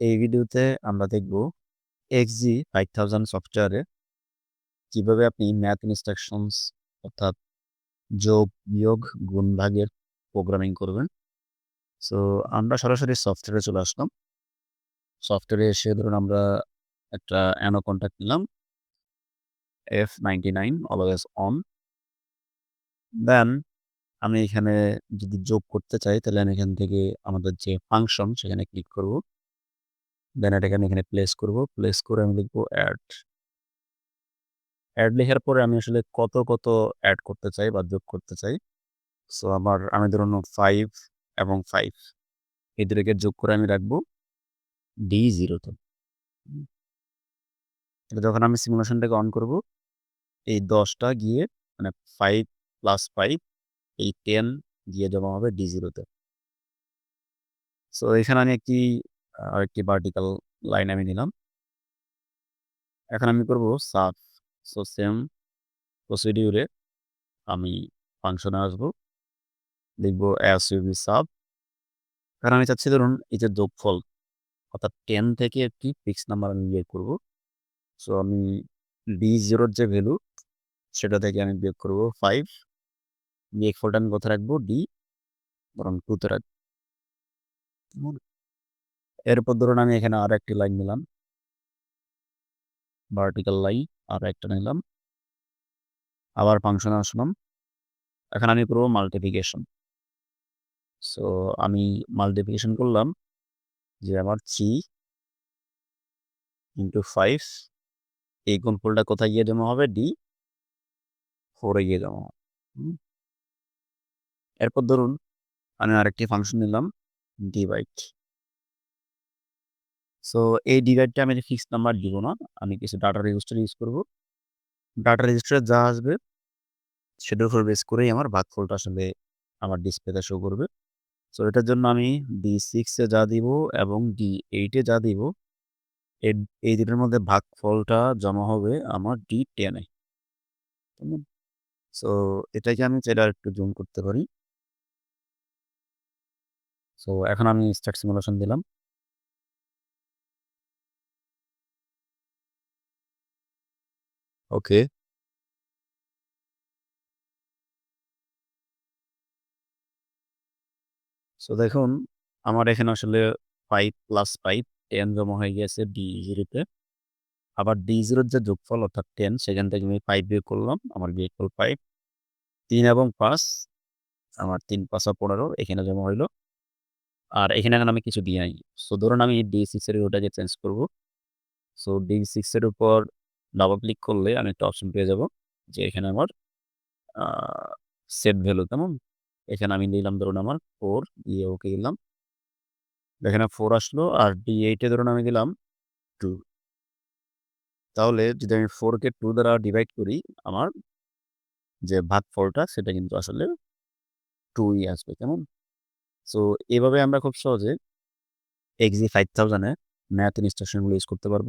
এই ভিডিওতে আমরা দেখব এক্সজি ফাইভ থাউজেন্ড সফটওয়্যারে কীভাবে আপনি ম্যাথ ইনস্ট্রাকশনস অর্থাৎ যোগ বিয়োগ গুণ ভাগের প্রোগ্রামিং করবেন। সো আমরা সরাসরি সফটওয়্যারে চলে আসলাম। সফটওয়্যারে এসে ধরুন আমরা একটা অ্যানো কন্ট্যাক্ট নিলাম। F ninety nine always on then আমি এখানে যদি যোগ করতে চাই, তাহলে আমি এখান থেকে আমাদের যে ফাংশন সেখানে ক্লিক করব। দেন এটাকে আমি এখানে প্লেস করব। প্লেস করে আমি লিখব অ্যাড অ্যাড লেখার পরে আমি আসলে কত কত অ্যাড করতে চাই বা যোগ করতে চাই। সো আমার, আমি ধরুন ফাইভ এবং ফাইভ এই দুটোকে যোগ করে আমি রাখব ডি জিরোতে যখন আমি সিমুলেশনটাকে অন করব, এই দশটা গিয়ে মানে ফাইভ প্লাস ফাইভ এই টেন গিয়ে জমা হবে ডি জিরোতে সো এখানে আমি একটি আরেকটি ভার্টিক্যাল লাইন আমি নিলাম। এখন আমি করব সাফ সো সেম প্রসিডিউরে আমি ফাংশনে আসব। লিখব অ্যাস ইউবি সাব কারণ আমি চাচ্ছি ধরুন এই যে যোগফল, অর্থাৎ টেন থেকে একটি ফিক্স নাম্বার আমি বিয়োগ করব। সো আমি ডি জিরোর যে ভ্যালু সেটা থেকে আমি বিয়োগ করব ফাইভ বিয়োগ ফলটা আমি কোথায় রাখব? ডি বরং টুতে রাখব। এরপর ধরুন আমি এখানে আর একটি লাইন নিলাম। ভার্টিক্যাল লাইন আর একটা নিলাম। আবার ফাংশনে আসলাম। এখন আমি করব মাল্টিপ্লিকেশন সো আমি মাল্টিপ্লিকেশন করলাম যে আমার থ্রি ইন্টু ফাইভ এই গুণফলটা কোথায় গিয়ে জমা হবে? ডি ফোরে গিয়ে জমা হবে। এরপর ধরুন আমি আরেকটি ফাংশন নিলাম ডি ডিভাইড সো এই ডিভাইডটা আমি ফিক্সড নাম্বার দিব না। আমি কিছু ডাটা রেজিস্টার ইউজ করব। ডাটা রেজিস্টারে যা আসবে, সেটার উপর বেস করেই আমার ভাগফলটা আসলে আমার ডিসপ্লেতে শো করবে। সো এটার জন্য আমি ডি সিক্সে যা দিব এবং ডি এইটে যা দিব এই দুটোর মধ্যে ভাগফলটা জমা হবে আমার ডি টেনে সো এটাকে আমি চাইলে একটু জুম করতে পারি। সো এখন আমি স্টার্ট সিমুলেশন দিলাম। ওকে সো দেখুন, আমার এখানে আসলে ফাইভ প্লাস ফাইভ টেন জমা হয়ে গেছে ডি জিরোতে আবার ডি জিরোর যে যোগফল অর্থাৎ টেন সেখান থেকে আমি ফাইভ বিয়োগ করলাম, আমার বিয়োগফল ফাইভ তিন এবং পাঁচ, আমার তিন পাঁচা পনেরো, এখানে জমা হইল। আর এখানে এখন আমি কিছু দিয়ে নাই। সো ধরুন আমি ডি সিক্সের ওটাকে চেঞ্জ করব। সো ডি সিক্সের উপর ডাবল ক্লিক করলে আমি একটা অপশন পেয়ে যাব, যে এখানে আমার সেট ভ্যালু কেমন? এখানে আমি নিলাম ধরুন আমার ফোর দিয়ে ওকে দিলাম। এখানে ফোর আসলো আর ডি এইটে ধরুন আমি দিলাম টু তাহলে যদি আমি ফোরকে টু দ্বারা ডিভাইড করি, আমার যে ভাগ ফলটা সেটা কিন্তু আসলে টুই আসবে, কেমন? সো এভাবে আমরা খুব সহজে এক্সি ফাইভ থাউজেন্ডে ম্যাথ ইনস্ট্রাকশনগুলো ইউজ করতে পারব।